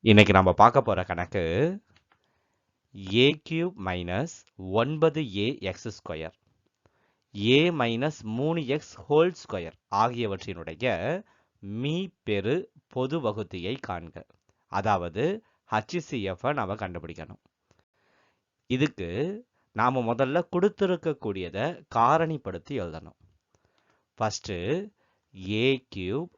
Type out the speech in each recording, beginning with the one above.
இன்னைக்கு நம்ம பார்க்க போகிற கணக்கு ஏ கியூப் மைனஸ் ஒன்பது A X square A minus மூணு எக்ஸ் ஹோல் ஸ்கொயர் ஆகியவற்றினுடைய மீ பெரு பொது வகுத்தியை காண்க. அதாவது HCF நாம் கண்டுபிடிக்கணும். இதுக்கு நாம் முதல்ல கொடுத்துருக்கக்கூடியதை காரணிப்படுத்தி எழுதணும். ஃபஸ்ட்டு ஏ கியூப்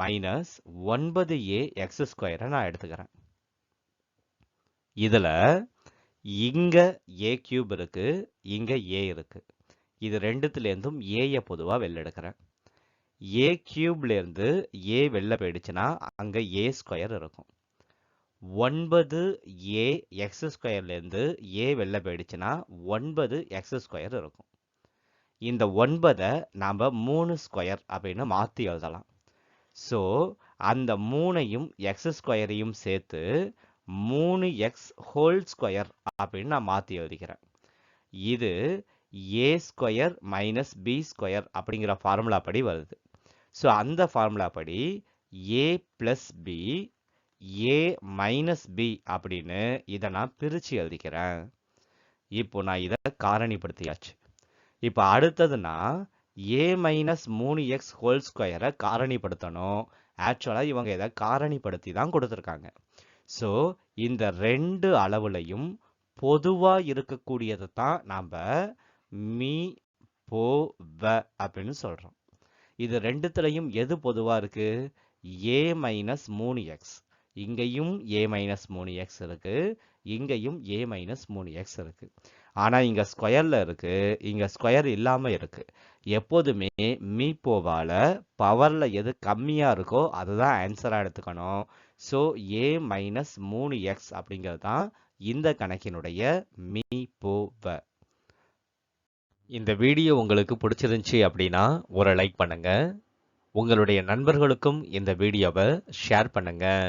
மைனஸ் ஒன்பது ஏ எக்ஸ் ஸ்கொயரை நான் எடுத்துக்கிறேன். இதில் இங்கே ஏ கியூப் இருக்குது இங்கே ஏ இருக்குது இது ரெண்டுத்துலேருந்தும் ஏயை பொதுவாக வெளில எடுக்கிறேன் ஏ கியூப்லேருந்து ஏ வெளில போயிடுச்சுன்னா அங்கே ஏ ஸ்கொயர் இருக்கும். ஒன்பது ஏ எக்ஸ் ஸ்கொயர்லேருந்து ஏ வெளில போயிடுச்சுன்னா ஒன்பது எக்ஸ் ஸ்கொயர் இருக்கும். இந்த ஒன்பதை நாம் மூணு ஸ்கொயர் அப்படின்னு மாற்றி எழுதலாம். ஸோ அந்த மூணையும் எக்ஸ் ஸ்கொயரையும் சேர்த்து மூணு எக்ஸ் ஹோல் ஸ்கொயர் அப்படின்னு நான் மாற்றி எழுதிக்கிறேன். இது A square minus B square அப்படிங்கிற ஃபார்முலா படி வருது. ஸோ அந்த ஃபார்முலா படி A plus B A minus B அப்படின்னு இதை நான் பிரித்து எழுதிக்கிறேன். இப்போ நான் இதை காரணிப்படுத்தியாச்சு. இப்போ அடுத்ததுன்னா ஏ மைனஸ் மூணு எக்ஸ் ஹோல் ஸ்கொயரை காரணிப்படுத்தணும். ஆக்சுவலாக இவங்க இதை காரணிப்படுத்தி தான் கொடுத்துருக்காங்க. ஸோ இந்த ரெண்டு அளவுலையும் பொதுவாக இருக்கக்கூடியதை தான் நாம் மீ போ வ அப்படின்னு சொல்கிறோம் இது ரெண்டுத்துலையும் எது பொதுவாக இருக்கு? ஏ மைனஸ் மூணு எக்ஸ் இங்கேயும் ஏ மைனஸ் மூணு எக்ஸ் இருக்கு. இங்கேயும் ஏ மைனஸ் மூணு எக்ஸ் இருக்குது ஆனால் இங்கே ஸ்கொயரில் இருக்குது இங்கே ஸ்கொயர் இல்லாமல் இருக்குது எப்போதுமே மீப்போவால் பவரில் எது கம்மியாக இருக்கோ அதுதான் ஆன்சராக எடுத்துக்கணும். ஸோ ஏ மைனஸ் மூணு எக்ஸ் அப்படிங்கிறது தான் இந்த கணக்கினுடைய மீப்போவ இந்த வீடியோ உங்களுக்கு பிடிச்சிருந்துச்சி அப்படின்னா ஒரு லைக் பண்ணுங்கள் உங்களுடைய நண்பர்களுக்கும் இந்த வீடியோவை ஷேர் பண்ணுங்கள்